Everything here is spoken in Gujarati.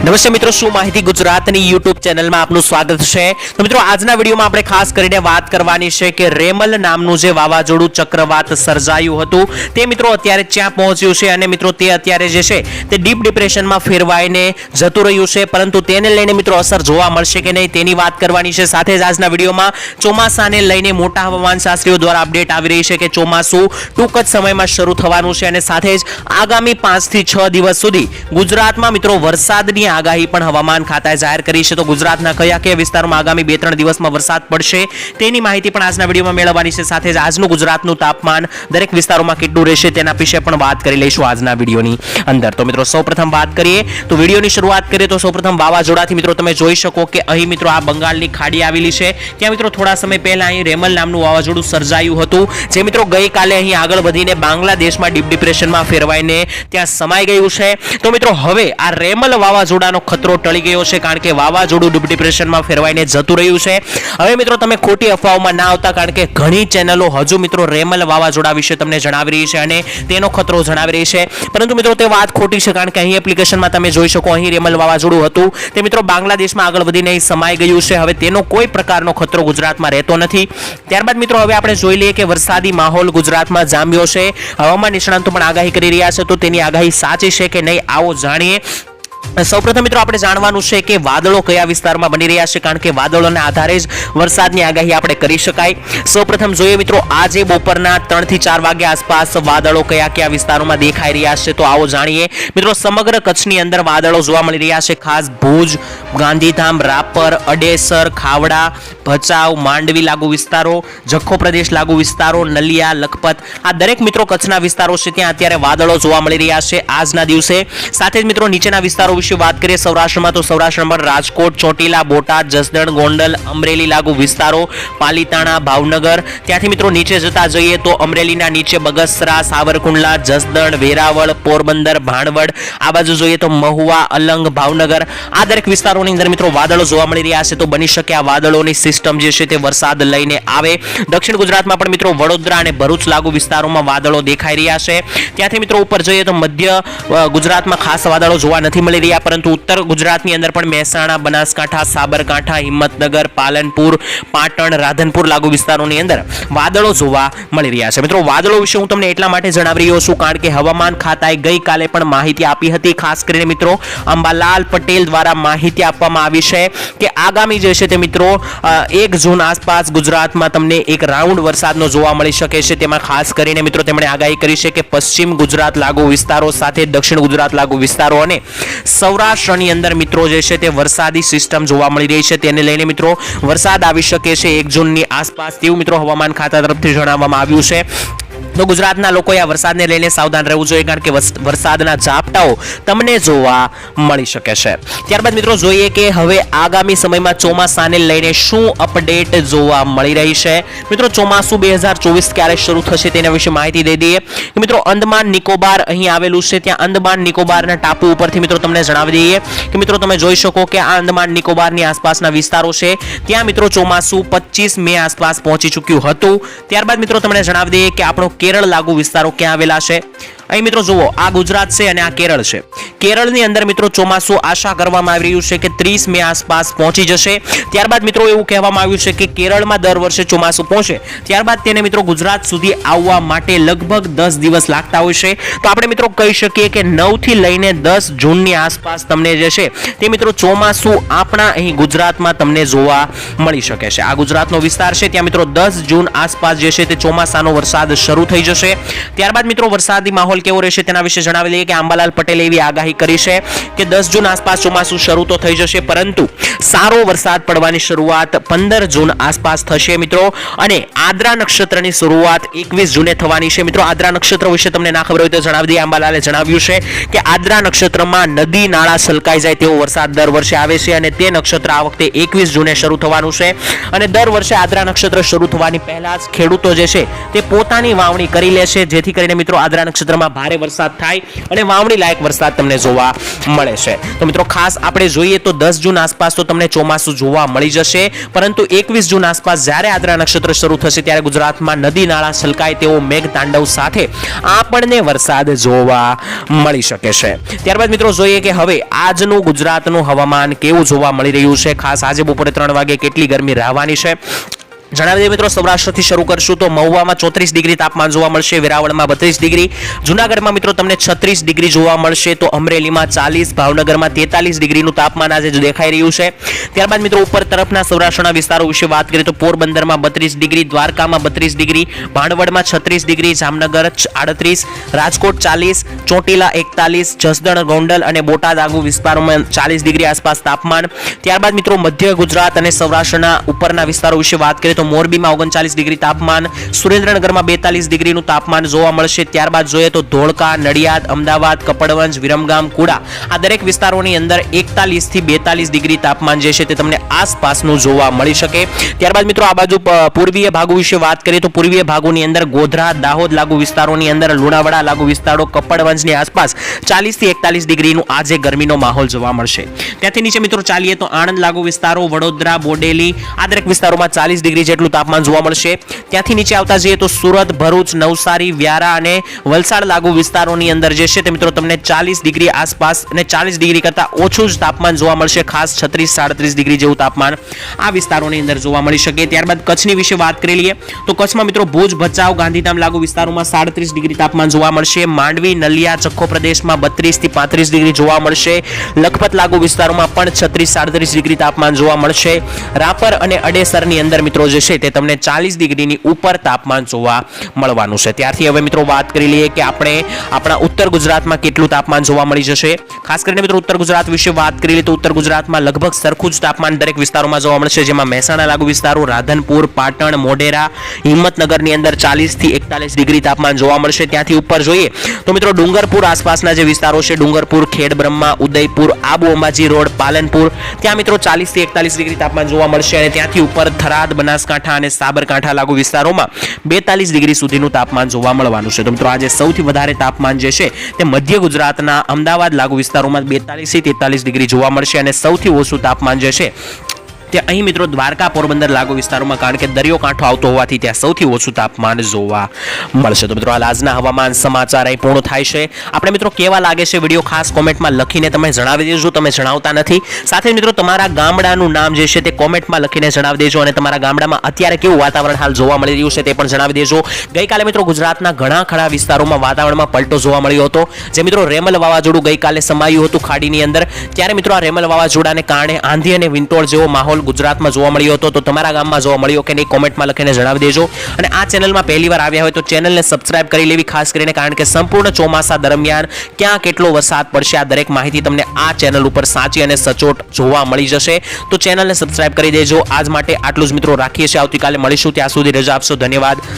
નમસ્તે મિત્રો, શું માહિતી ગુજરાતની યુટ્યુબ ચેનલમાં આપનું સ્વાગત છે? તો મિત્રો, આજના વિડીયોમાં આપણે ખાસ કરીને વાત કરવાની છે કે રેમલ નામનું જે વાવાઝોડું ચક્રવાત સર્જાયું હતું, તે મિત્રો અત્યારે ક્યાં પહોંચ્યું છે અને મિત્રો તે અત્યારે જે છે, તે ડીપ ડિપ્રેશનમાં ફેરવાઈને જતું રહ્યું છે, પરંતુ તેને લઈને મિત્રો અસર જોવા મળશે કે નહીં તેની વાત કરવાની છે. સાથે જ આજના વિડીયોમાં ચોમાસાને લઈને મોટા હવામાન શાસ્ત્રીઓ દ્વારા અપડેટ આવી રહી છે કે ચોમાસું ટૂંક જ સમયમાં શરૂ થવાનું છે અને સાથે જ આગામી પાંચથી છ દિવસ સુધી ગુજરાતમાં મિત્રો વરસાદની આગાહી પણ હવામાન ખાતાએ જાહેર કરી છે. તો ગુજરાતના કયા કયા વિસ્તારોમાં આગામી બે ત્રણ દિવસમાં વરસાદ પડશે તેની માહિતી પણ આજના વિડીયોમાં મેળવવાની છે. સાથે જ આજનું ગુજરાતનું તાપમાન દરેક વિસ્તારોમાં કેટલું રહેશે તેના વિશે પણ વાત કરી લઈશું આજના વિડીયોની અંદર. તો મિત્રો, સૌપ્રથમ વાત કરીએ તો વિડીયોની શરૂઆત કરીએ તો સૌપ્રથમ વાવાઝોડાથી મિત્રો તમે જોઈ શકો કે અહીં મિત્રો આ બંગાળની ખાડી આવેલી છે. ત્યાં મિત્રો થોડા સમય પહેલા અહીં રેમલ નામનું વાવાઝોડું સર્જાયું હતું, જે મિત્રો ગઈકાલે અહીં આગળ વધીને બાંગ્લાદેશમાં ડીપ ડિપ્રેશનમાં ફેરવાઈને ત્યાં સમાઈ ગયું છે. તો મિત્રો, હવે આ રેમલ વાવાઝોડાનો ખતરો ટળી ગયો છે કારણ કે વાવાઝોડું ડીપ ડિપ્રેશનમાં ફેરવાઈને જતું રહ્યું છે. હવે મિત્રો તમે ખોટી અફવાઓમાં ના આવતા કારણ કે ઘણી ચેનલો હજુ મિત્રો રેમલ વાવાઝોડા વિશે તમને જણાવી રહી છે અને તેનો ખતરો જણાવી રહી છે. પરંતુ મિત્રો તે વાત ખોટી છે કારણ કે અહીં એપ્લિકેશનમાં તમે જોઈ શકો અહીં રેમલ વાવાઝોડું હતું. તે મિત્રો બાંગ્લાદેશમાં આગળ વધીને સમાઈ ગયું છે. હવે તેનો કોઈ પ્રકારનો ખતરો ગુજરાતમાં રહેતો નથી. ત્યારબાદ મિત્રો હવે આપણે જોઈ લઈએ કે વરસાદી માહોલ ગુજરાતમાં જામ્યો છે. હવામાન નિષ્ણાંતો પણ આગાહી કરી રહ્યા છે તો તેની આગાહી સાચી છે કે નહીં આવો જાણીએ. સૌપ્રથમ મિત્રો આપણે જાણવાનું છે કે વાદળો કયા વિસ્તારમાં બની રહ્યા છે, કારણ કે વાદળોના આધારે જ વરસાદની આગાહી આપણે કરી શકાય. સૌપ્રથમ જોઈએ મિત્રો, આજે બપોરના ત્રણથી ચાર વાગ્યા આસપાસ વાદળો કયા કયા વિસ્તારોમાં દેખાઈ રહ્યા છે તો આવો જાણીએ. મિત્રો, સમગ્ર કચ્છની અંદર વાદળો જોવા મળી રહ્યા છે. ખાસ ભુજ, ગાંધીધામ, રાપર, અડેસર, ખાવડા, ભચાઉ, માંડવી લાગુ વિસ્તારો, જખો પ્રદેશ લાગુ વિસ્તારો, નલિયા, લખપત. આ દરેક મિત્રો કચ્છના વિસ્તારો છે, ત્યાં અત્યારે વાદળો જોવા મળી રહ્યા છે. આજના દિવસે સાથે જ મિત્રો નીચેના વિસ્તારો વિશે વાત કરીએ સૌરાષ્ટ્રમાં, તો સૌરાષ્ટ્રમાં રાજકોટ, ચોટીલા, બોટાદ, જસદણ, ગોંડલ, અમરેલી લાગુ વિસ્તારો, પાલીતાણા, ભાવનગર. ત્યાંથી મિત્રો નીચે જતા જઈએ તો અમરેલીના નીચે બગસરા, સાવરકુંડલા, જસદણ, વેરાવળ, પોરબંદર, ભાણવડ. આ બાજુ જોઈએ તો મહુવા, અલંગ, ભાવનગર. આ દરેક વિસ્તારોની અંદર મિત્રો વાદળો જોવા મળી રહ્યા છે, તો બની શકે આ વાદળોની સિસ્ટમ જે છે તે વરસાદ લઈને આવે. દક્ષિણ ગુજરાતમાં પણ મિત્રો વડોદરા અને ભરૂચ લાગુ વિસ્તારોમાં વાદળો દેખાઈ રહ્યા છે. ત્યાંથી મિત્રો ઉપર જોઈએ તો મધ્ય ગુજરાતમાં ખાસ વાદળો જોવા નથી મળી રહ્યા, પરંતુ ઉત્તર ગુજરાતની અંદર પણ મહેસાણા, બનાસકાંઠા, સાબરકાંઠા, હિંમતનગર, પાલનપુર, પાટણ, રાધનપુર લાગુ વિસ્તારોની અંદર વાદળો જોવા મળી રહ્યા છે. મિત્રો, વાદળો વિશે હું તમને એટલા માટે જણાવી રહ્યો છું, કારણ કે હવામાન ખાતાએ ગઈકાલે પણ માહિતી આપી હતી. ખાસ કરીને મિત્રો, અંબાલાલ પટેલ દ્વારા માહિતી આપવામાં આવી છે કે આગામી જે છે તે મિત્રો એક જૂન આસપાસ ગુજરાતમાં તમને એક રાઉન્ડ વરસાદનો જોવા મળી શકે છે. તેમાં ખાસ કરીને મિત્રો, તેમણે આગાહી કરી છે કે પશ્ચિમ ગુજરાત લાગુ વિસ્તારો સાથે દક્ષિણ ગુજરાત લાગુ વિસ્તારો અને સૌરાષ્ટ્રની અંદર મિત્રો જે છે તે વરસાદી સિસ્ટમ જોવા મળી રહી છે. તેને લઈને મિત્રો વરસાદ આવી શકે છે એક જૂનની આસપાસ તેવું મિત્રો હવામાન ખાતા તરફથી જણાવવામાં આવ્યું છે. તો ગુજરાતના લોકોએ આ વરસાદને લઈને સાવધાન રહેવું જોઈએ, કારણ કે વરસાદના ઝાપટાઓ તમને જોવા મળી શકે છે. ત્યારબાદ મિત્રો જોઈએ કે હવે આગામી સમયમાં ચોમાસાને લઈને શું અપડેટ જોવા મળી રહી છે? મિત્રો, ચોમાસું બે હજાર ચોવીસ ક્યારે શરૂ થશે તેના વિશે માહિતી દઈ દઈએ. મિત્રો, અંદમાન નિકોબાર અહીં આવેલું છે, ત્યાં અંદમાન નિકોબારના ટાપુ ઉપરથી મિત્રો તમને જણાવી દઈએ કે મિત્રો, તમે જોઈ શકો કે આ અંદમાન નિકોબારની આસપાસના વિસ્તારો છે. ત્યાં મિત્રો ચોમાસું પચીસ મે આસપાસ પહોંચી ચૂક્યું હતું. ત્યારબાદ મિત્રો તમને જણાવી દઈએ કે આપણો કેરળ લાગુ વિસ્તારો ક્યાં આવેલા છે? અહીં મિત્રો જુઓ, આ ગુજરાત છે અને આ કેરળ છે. કેરળની અંદર મિત્રો ચોમાસું આશા કરવામાં આવી રહ્યું છે કે ત્રીસ મે આસપાસ પહોંચી જશે. ત્યારબાદ મિત્રો એવું કહેવામાં આવ્યું છે કે કેરળમાં દર વર્ષે ચોમાસું પહોંચે. ત્યારબાદ તેને મિત્રો ગુજરાત સુધી આવવા માટે લગભગ દસ દિવસ લાગતા હોય છે. તો આપણે મિત્રો કહી શકીએ કે નવથી લઈને દસ જૂનની આસપાસ તમને જે છે, તે મિત્રો ચોમાસું આપણા અહીં ગુજરાતમાં તમને જોવા મળી શકે છે. આ ગુજરાતનો વિસ્તાર છે, ત્યાં મિત્રો દસ જૂન આસપાસ જે છે, તે ચોમાસાનો વરસાદ શરૂ થઈ જશે. ત્યારબાદ મિત્રો વરસાદી માહોલ કેવો રહેશે તેના વિશે જણાવી દઈએ કે આંબાલાલ પટેલે એવી આગાહી કરી છે કે દસ જૂન આસપાસ ચોમાસું શરૂ તો થઈ જશે, પરંતુ સારો વરસાદ પડવાની શરૂઆત પંદર જૂન આસપાસ થશે મિત્રો. અને આદ્રા નક્ષત્રની શરૂઆત એકવીસ જૂને થવાની છે. મિત્રો, આદ્રા નક્ષત્ર વિશે તમને ના ખબર હોય તો જણાવી દઈએ. આંબાલાલે જણાવ્યું છે કે આદ્રા નક્ષત્રમાં નદી નાળા સલકાઈ જાય તેવો વરસાદ દર વર્ષે આવે છે અને તે નક્ષત્ર આ વખતે એકવીસ જૂને શરૂ થવાનું છે. અને દર વર્ષે આદ્રા નક્ષત્ર શરૂ થવાની પહેલા જ ખેડૂતો જે છે તે પોતાની વાવણી કરી લે છે. જેથી કરીને મિત્રો, આદ્રા નક્ષત્રમાં ભારે વરસાદ થાય અને વાવણી લાયક વરસાદ તમને જોવા મળે છે. તો મિત્રો, ખાસ આપણે જોઈએ તો દસ જૂન આસપાસ તો તમને ચોમાસું જોવા મળી જશે, પરંતુ એકવીસ જૂન આસપાસ જ્યારે આદ્રા નક્ષત્ર શરૂ થશે ત્યારે ગુજરાતમાં નદી નાળા છલકાય તેવો મેઘ તાંડવ સાથે આપણને વરસાદ જોવા મળી શકે છે. ત્યારબાદ મિત્રો, જોઈએ કે હવે આજનું ગુજરાતનું હવામાન કેવું જોવા મળી રહ્યું છે? ખાસ આજે બપોરે ત્રણ વાગે કેટલી ગરમી રહેવાની છે? જણાવી દઈએ મિત્રો, સૌરાષ્ટ્રથી શરૂ કરશું તો મહુવામાં ચોત્રીસ ડિગ્રી તાપમાન જોવા મળશે, વેરાવળમાં બત્રીસ ડિગ્રી. જુનાગઢમાં મિત્રો, તમને છત્રીસ ડિગ્રી જોવા મળશે તો અમરેલીમાં ચાલીસ, ભાવનગરમાં તેતાલીસ ડિગ્રીનું તાપમાન આજે દેખાઈ રહ્યું છે. ત્યારબાદ મિત્રો, ઉપર તરફના સૌરાષ્ટ્રના વિસ્તારો વિશે વાત કરીએ તો પોરબંદરમાં બત્રીસ ડિગ્રી, દ્વારકામાં બત્રીસ ડિગ્રી, ભાણવડમાં છત્રીસ ડિગ્રી, જામનગર આડત્રીસ, રાજકોટ ચાલીસ, ચોટીલા એકતાલીસ, જસદણ, ગોંડલ અને બોટાદ આગુ વિસ્તારોમાં ચાલીસ ડિગ્રી આસપાસ તાપમાન. ત્યારબાદ મિત્રો, મધ્ય ગુજરાત અને સૌરાષ્ટ્રના ઉપરના વિસ્તારો વિશે વાત કરીએ તો મોરબીમાં ઓગણચાલીસ ડિગ્રી તાપમાન, સુરેન્દ્રનગરમાં બેતાલીસ ડિગ્રીનું તાપમાન જોવા મળશે. ત્યારબાદ જોઈએ તો ધોળકા, નડિયાદ, અમદાવાદ, કપડવંજ, વિરમગામ, કુડા આ દરેક વિસ્તારોની અંદર એકતાલીસથી બેતાલીસ ડિગ્રી તાપમાન જે છે તે તમને આસપાસનું જોવા મળી શકે. ત્યારબાદ મિત્રો આ બાજુ પૂર્વીય ભાગો વિશે વાત કરીએ તો પૂર્વીય ભાગોની અંદર ગોધરા, દાહોદ લાગુ વિસ્તારોની અંદર, લુણાવાડા લાગુ વિસ્તારો, કપડવંજની આસપાસ ચાલીસથી એકતાલીસ ડિગ્રીનું આજે ગરમીનો માહોલ જોવા મળશે. ત્યાંથી નીચે મિત્રો ચાલીએ તો આણંદ લાગુ વિસ્તારો, વડોદરા, બોડેલી આ દરેક વિસ્તારોમાં ચાલીસ ડિગ્રી જેટલું તાપમાન જોવા મળશે. ત્યાંથી નીચે આવતા જઈએ તો સુરત, ભરૂચ, નવસારી, વ્યારા અને વલસાડ લાગુ વિસ્તારોની અંદર જે છે તે મિત્રો તમને ચાલીસ ડિગ્રી આસપાસ અને ચાલીસ ડિગ્રી કરતાં ઓછું જ તાપમાન જોવા મળશે. ખાસ છત્રીસ, સાડત્રીસ ડિગ્રી જેવું તાપમાન આ વિસ્તારોની અંદર જોવા મળી શકે. ત્યારબાદ કચ્છની વિશે વાત કરી લઈએ તો કચ્છમાં મિત્રો ભુજ, ભચાઉ, ગાંધીધામ લાગુ વિસ્તારોમાં સાડત્રીસ ડિગ્રી તાપમાન જોવા મળશે. માંડવી, નલિયા ચખ્ખો પ્રદેશમાં બત્રીસથી પાંત્રીસ ડિગ્રી જોવા મળશે. લખપત લાગુ વિસ્તારોમાં પણ છત્રીસ, સાડત્રીસ ડિગ્રી તાપમાન જોવા મળશે. રાપર અને અડેસરની અંદર મિત્રો જે છે તે તમને ચાલીસ ડિગ્રીની ઉપર તાપમાન જોવા મળવાનું છે. ત્યારથી હવે મિત્રો વાત કરી લઈએ કે આપણે આપણા ઉત્તર ગુજરાતમાં કેટલું તાપમાન જોવા મળી જશે. ખાસ કરીને મિત્રો ઉત્તર ગુજરાત વિશે વાત કરી લઈએ તો ઉત્તર ગુજરાતમાં લગભગ સરખું જ તાપમાન દરેક વિસ્તારોમાં જોવા મળશે. જેમાં મહેસાણા લાગુ વિસ્તારો, રાધનપુર, પાટણ, મોઢેરા, હિંમતનગરની અંદર ચાલીસથી એકતાલીસ ડિગ્રી તાપમાન જોવા મળશે. ત્યાંથી ઉપર જોઈએ તો મિત્રો ડુંગરપુર આસપાસના જે વિસ્તારો છે, ડુંગરપુર ખેડ બ્રહ્મા ઉદયપુર, આબુ અંબાજી રોડ, પાલનપુર, ત્યાં મિત્રો ચાલીસથી એકતાલીસ ડિગ્રી તાપમાન જોવા મળશે અને ત્યાંથી ઉપર થરાદ બનાસકાંઠા અને સાબરકાંઠા લાગુ વિસ્તારોમાં બેતાલીસ ડિગ્રી સુધીનું તાપમાન જોવા મળવાનું છે. તો મિત્રો, આજે સૌથી વધારે તાપમાન જે છે તે મધ્ય ગુજરાતના અમદાવાદ લાગુ વિસ્તારોમાં બેતાલીસથી તેતાલીસ ડિગ્રી જોવા મળશે અને સૌથી ઓછું તાપમાન જે છે તે અહીં મિત્રો દ્વારકા પોરબંદર લાગુ વિસ્તારોમાં કારણ કે દરિયો કાંઠો આવતો હોવાથી ત્યાં સૌથી ઓછું તાપમાન જોવા મળશે. તો મિત્રો હાલ આજના હવામાન સમાચાર અહીં પૂર્ણ થાય છે. આપણે મિત્રો, કેવા લાગે છે વીડિયો ખાસ કોમેન્ટમાં લખીને તમે જણાવી દેજો. તમે જણાવતા નથી. સાથે મિત્રો, તમારા ગામડાનું નામ જે છે તે કોમેન્ટમાં લખીને જણાવી દેજો અને તમારા ગામડામાં અત્યારે કેવું વાતાવરણ હાલ જોવા મળી રહ્યું છે તે પણ જણાવી દેજો. ગઈકાલે મિત્રો, ગુજરાતના ઘણા ખરા વિસ્તારોમાં વાતાવરણમાં પલટો જોવા મળ્યો હતો. જે મિત્રો, રેમલ વાવાઝોડું ગઈકાલે સમાયું હતું ખાડીની અંદર. ત્યારે મિત્રો, આ રેમલ વાવાઝોડાને કારણે આંધી અને વિંટોળ જેવો માહોલ ગુજરાતમાં જોવા મળ્યો હતો, તો તમારા ગામમાં જોવા મળ્યો કે નહીં કોમેન્ટમાં લખીને જણાવી દેજો. અને આ ચેનલમાં પહેલી વાર આવ્યા હોય તો ચેનલને સબસ્ક્રાઇબ કરી લેવી, ખાસ કરીને કારણ કે સંપૂર્ણ ચોમાસા દરમિયાન ક્યાં કેટલો વરસાદ પડશે, આ દરેક માહિતી તમને આ ચેનલ ઉપર સાચી અને સચોટ જોવા મળી જશે. તો ચેનલને સબસ્ક્રાઇબ કરી દેજો. આજ માટે આટલું જ મિત્રો રાખીએ છીએ. આવતીકાલે મળીશું. ત્યાં સુધી રજા આપશો. ધન્યવાદ.